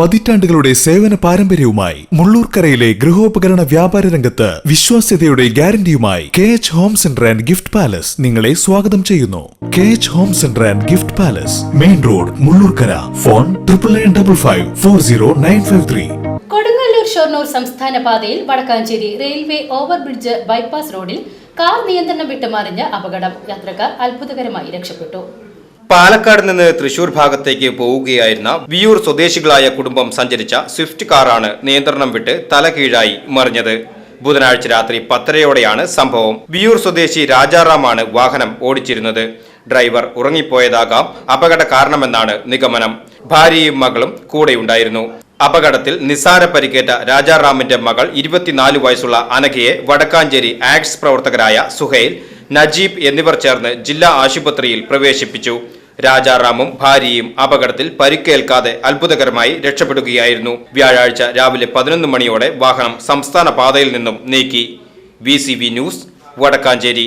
പതിറ്റാണ്ടുകളുടെ സേവന പാരമ്പര്യവുമായി മുള്ളൂർക്കരയിലെ ഗൃഹോപകരണ വ്യാപാര രംഗത്ത് വിശ്വാസ്യതയുടെ ഗ്യാരണ്ടിയുമായി K H home centre and gift palace നിങ്ങളെ സ്വാഗതം ചെയ്യുന്നു. K H home centre and gift palace main road Mullurkara. Phone triple nine double five four zero nine five three. Kodungallur Shoranur സംസ്ഥാന പാതയിൽ വടക്കാഞ്ചേരി റെയിൽവേ ഓവർബ്രിഡ്ജ് ബൈപ്പാസ് റോഡിൽ car നിയന്ത്രണം വിട്ട് മറിഞ്ഞ് അപകടം യാത്രക്കാർ അത്ഭുതകരമായി രക്ഷപ്പെട്ടു. പാലക്കാട് നിന്ന് തൃശൂർ ഭാഗത്തേക്ക് പോവുകയായിരുന്ന വിയൂർ സ്വദേശികളായ കുടുംബം സഞ്ചരിച്ച സ്വിഫ്റ്റ് കാറാണ് നിയന്ത്രണം വിട്ട് തലകീഴായി മറിഞ്ഞത്. ബുധനാഴ്ച രാത്രി പത്തരയോടെയാണ് സംഭവം. വിയൂർ സ്വദേശി രാജാറാമാണ് വാഹനം ഓടിച്ചിരുന്നത്. ഡ്രൈവർ ഉറങ്ങിപ്പോയതാകാം. അപകട കാരണമെന്നാണ് നിഗമനം. ഭാര്യയും മകളും കൂടെയുണ്ടായിരുന്നു. അപകടത്തിൽ നിസ്സാര പരിക്കേറ്റ രാജാറാമിന്റെ മകൾ ഇരുപത്തിനാല് വയസ്സുള്ള അനഘയെ വടക്കാഞ്ചേരി ആക്സ് പ്രവർത്തകരായ സുഹൈൽ നജീബ് എന്നിവർ ചേർന്ന് ജില്ലാ ആശുപത്രിയിൽ പ്രവേശിപ്പിച്ചു. രാജാറാമും ഭാര്യയും അപകടത്തിൽ പരിക്കേൽക്കാതെ അത്ഭുതകരമായി രക്ഷപ്പെടുകയായിരുന്നു. വ്യാഴാഴ്ച രാവിലെ പതിനൊന്ന് മണിയോടെ വാഹനം സംസ്ഥാന പാതയിൽ നിന്നും നീക്കി. V news Vadakkanchery.